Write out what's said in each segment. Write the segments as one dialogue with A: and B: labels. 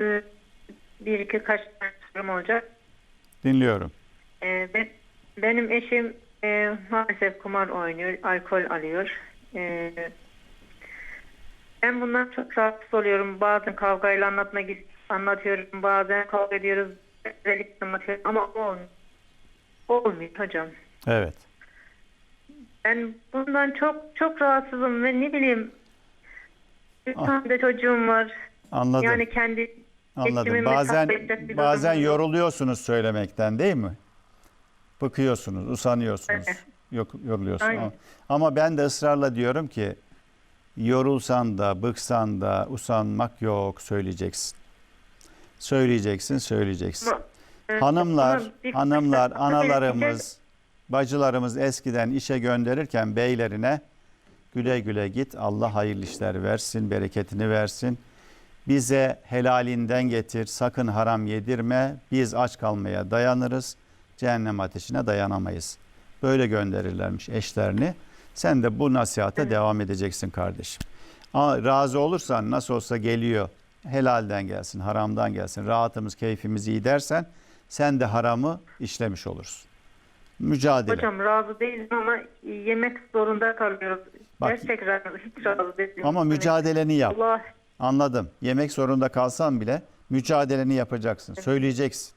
A: e, bir iki kaç tane sorum olacak.
B: Dinliyorum.
A: E, ben, benim eşim e, maalesef kumar oynuyor, alkol alıyor. E, ben bundan çok rahatsız oluyorum. Bazen kavgayla anlatmak anlatıyorum, bazen kavga ediyoruz, özellikle anlatıyorum ama olmuyor. Olmuyor hocam.
B: Evet.
A: Ben bundan çok çok rahatsızım ve ne bileyim bir
B: Ah.
A: tane de çocuğum var.
B: Anladım.
A: Yani kendi
B: Anladım. Bazen bazen yoruluyorsunuz söylemekten değil mi? Bıkıyorsunuz, usanıyorsunuz.
A: Evet.
B: Yok yoruluyorsunuz.
A: Aynen.
B: Ama, ama ben de ısrarla diyorum ki yorulsan da, bıksan da usanmak yok söyleyeceksin. Söyleyeceksin, söyleyeceksin. Hanımlar,
A: bir-
B: hanımlar,
A: bir-
B: analarımız, bacılarımız eskiden işe gönderirken beylerine güle güle git. Allah hayırlı işler versin, bereketini versin. Bize helalinden getir, sakın haram yedirme. Biz aç kalmaya dayanırız. Cehennem ateşine dayanamayız. Böyle gönderirlermiş eşlerini. Sen de bu nasihate devam edeceksin kardeşim. Ama razı olursan nasıl olsa geliyor. Helalden gelsin, haramdan gelsin. Rahatımız, keyfimiz iyi dersen sen de haramı işlemiş olursun. Mücadele.
A: Hocam razı değilim ama yemek zorunda kalıyoruz.
B: Bak-
A: Gerçekten hiç razı değilim.
B: Ama mücadeleni yap.
A: Allah
B: Anladım. Yemek zorunda kalsan bile mücadeleni yapacaksın. Söyleyeceksin.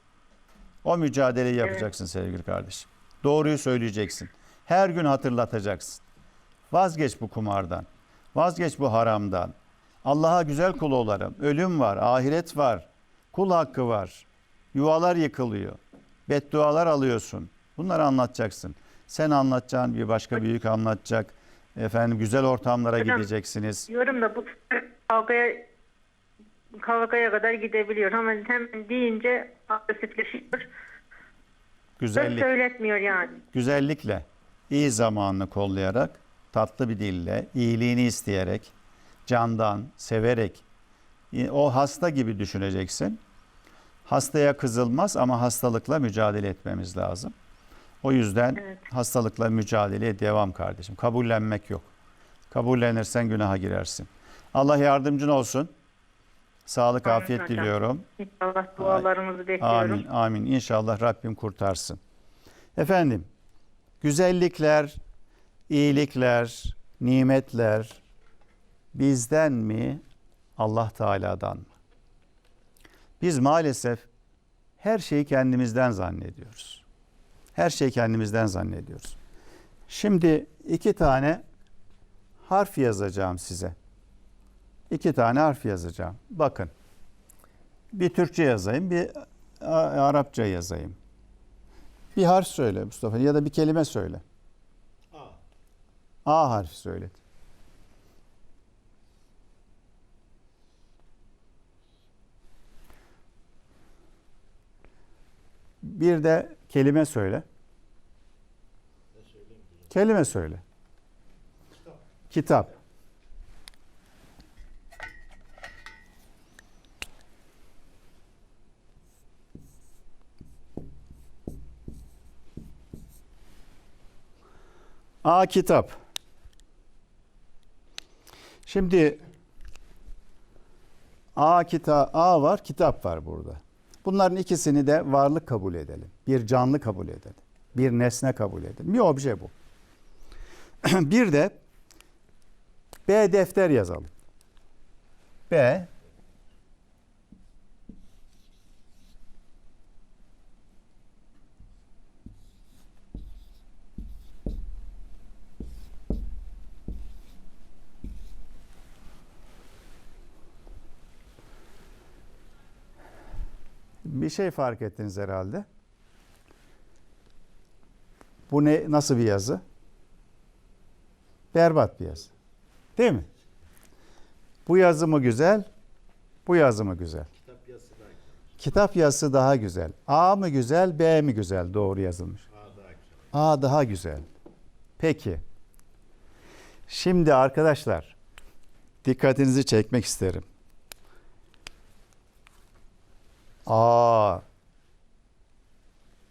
B: O mücadeleyi yapacaksın sevgili kardeşim. Doğruyu söyleyeceksin. Her gün hatırlatacaksın. Vazgeç bu kumardan. Vazgeç bu haramdan. Allah'a güzel kul olarım. Ölüm var, ahiret var. Kul hakkı var. Yuvalar yıkılıyor. Beddualar alıyorsun. Bunları anlatacaksın. Sen anlatacaksın, bir başka büyük anlatacak. Efendim güzel ortamlara
A: Hocam,
B: gideceksiniz.
A: diyorum da bu kavgaya kavgaya kadar gidebiliyor ama hemen deyince agresifleşiyor. Söz
B: Güzellik.
A: söyletmiyor yani.
B: güzellikle, iyi zamanını kollayarak, tatlı bir dille, iyiliğini isteyerek, candan, severek, o hasta gibi düşüneceksin. Hastaya kızılmaz ama hastalıkla mücadele etmemiz lazım. O yüzden
A: Evet.
B: hastalıkla mücadeleye devam kardeşim. Kabullenmek yok. Kabullenirsen günaha girersin. Allah yardımcın olsun. Sağlık,
A: Amin
B: afiyet
A: hocam.
B: diliyorum.
A: İnşallah dualarımızı bekliyorum.
B: Amin, amin. İnşallah Rabbim kurtarsın. Efendim, güzellikler, iyilikler, nimetler bizden mi, Allah Teala'dan mı? Biz maalesef her şeyi kendimizden zannediyoruz. Her şeyi kendimizden zannediyoruz. Şimdi iki tane harf yazacağım size. İki tane harf yazacağım. Bakın. Bir Türkçe yazayım, bir Arapça yazayım. Bir harf söyle Mustafa ya da bir kelime söyle. A. A harfi söyle. Bir de kelime söyle. Kelime söyle. Kitap. A kitap. Şimdi A kitap A var, kitap var burada. Bunların ikisini de varlık kabul edelim. Bir canlı kabul edelim. Bir nesne kabul edelim. Bir obje bu. bir de B defter yazalım. B Bir şey fark ettiniz herhalde. Bu ne nasıl bir yazı? Berbat bir yazı. Değil mi? Bu yazı mı güzel? Bu yazı mı güzel? Kitap yazısı daha güzel. A mı güzel, B mi güzel? Doğru yazılmış. A daha güzel. Peki. Şimdi arkadaşlar dikkatinizi çekmek isterim. Aa,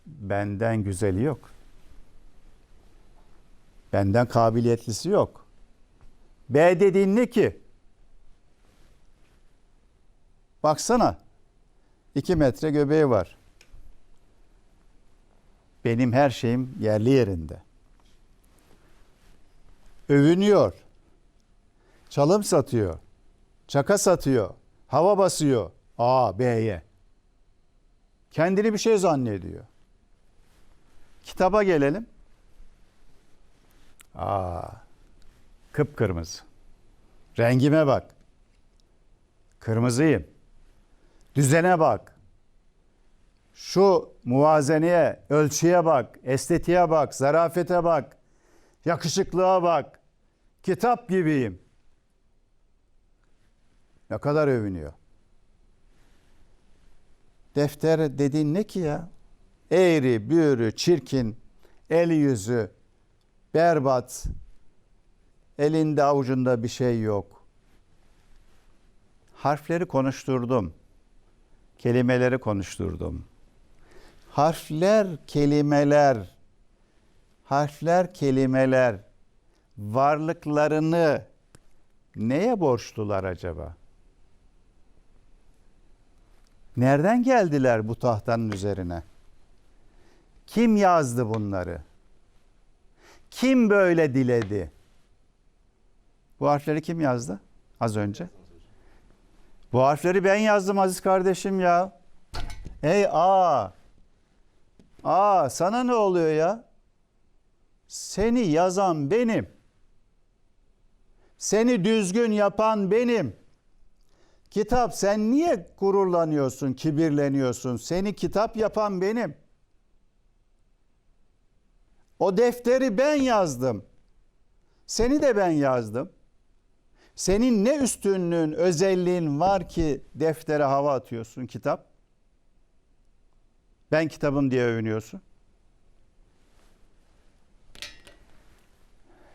B: benden güzeli yok. Benden kabiliyetlisi yok. B dediğin ne ki? Baksana. 2 metre göbeği var. Benim her şeyim yerli yerinde. Övünüyor. Çalım satıyor. Çaka satıyor. Hava basıyor. A, B'ye. Kendini bir şey zannediyor. Kitaba gelelim. Aa, kıpkırmızı. Rengime bak. Kırmızıyım. Düzene bak. Şu muvazeneye, ölçüye bak, estetiğe bak, zarafete bak, yakışıklığa bak. Kitap gibiyim. Ne kadar övünüyor. Defter dediğin ne ki ya? Eğri, büğrü, çirkin, el yüzü, berbat, elinde avucunda bir şey yok. Harfleri konuşturdum. Kelimeleri konuşturdum. Harfler, kelimeler, harfler, kelimeler varlıklarını neye borçlular acaba? Nereden geldiler bu tahtanın üzerine? Kim yazdı bunları? Kim böyle diledi? Bu harfleri kim yazdı az önce? Bu harfleri ben yazdım aziz kardeşim ya. Ey A. A sana ne oluyor ya? Seni yazan benim. Seni düzgün yapan benim. Kitap sen niye gururlanıyorsun, kibirleniyorsun? Seni kitap yapan benim. O defteri ben yazdım. Seni de ben yazdım. Senin ne üstünlüğün, özelliğin var ki deftere hava atıyorsun kitap? Ben kitabım diye övünüyorsun.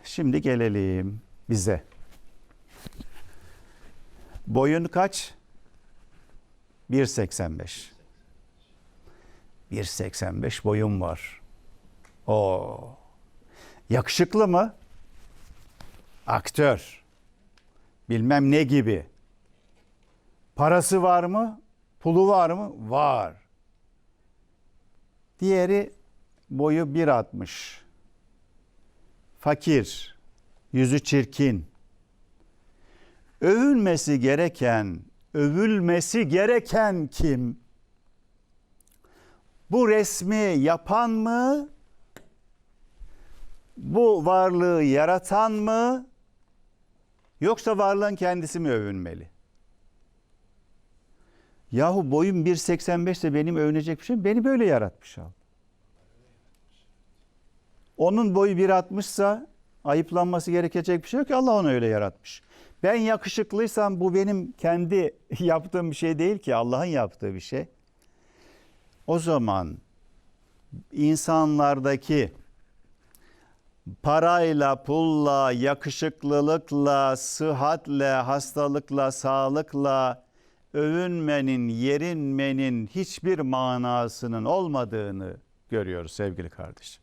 B: Şimdi gelelim bize. Boyun kaç? 1.85. 1.85 boyum var. O. Yakışıklı mı? Aktör. Bilmem ne gibi. Parası var mı? Pulu var mı? Var. Diğeri boyu 1.60. Fakir. Yüzü çirkin. Övülmesi gereken, övülmesi gereken kim? Bu resmi yapan mı? Bu varlığı yaratan mı? Yoksa varlığın kendisi mi övünmeli? Yahu boyum 1.85 ise benim övünecek bir şey beni böyle yaratmış Allah. Onun boyu 1.60 ise ayıplanması gerekecek bir şey yok ki Allah onu öyle yaratmış. Ben yakışıklıysam bu benim kendi yaptığım bir şey değil ki Allah'ın yaptığı bir şey. O zaman insanlardaki parayla, pulla, yakışıklılıkla, sıhhatle, hastalıkla, sağlıkla övünmenin, yerinmenin hiçbir manasının olmadığını görüyoruz sevgili kardeşim.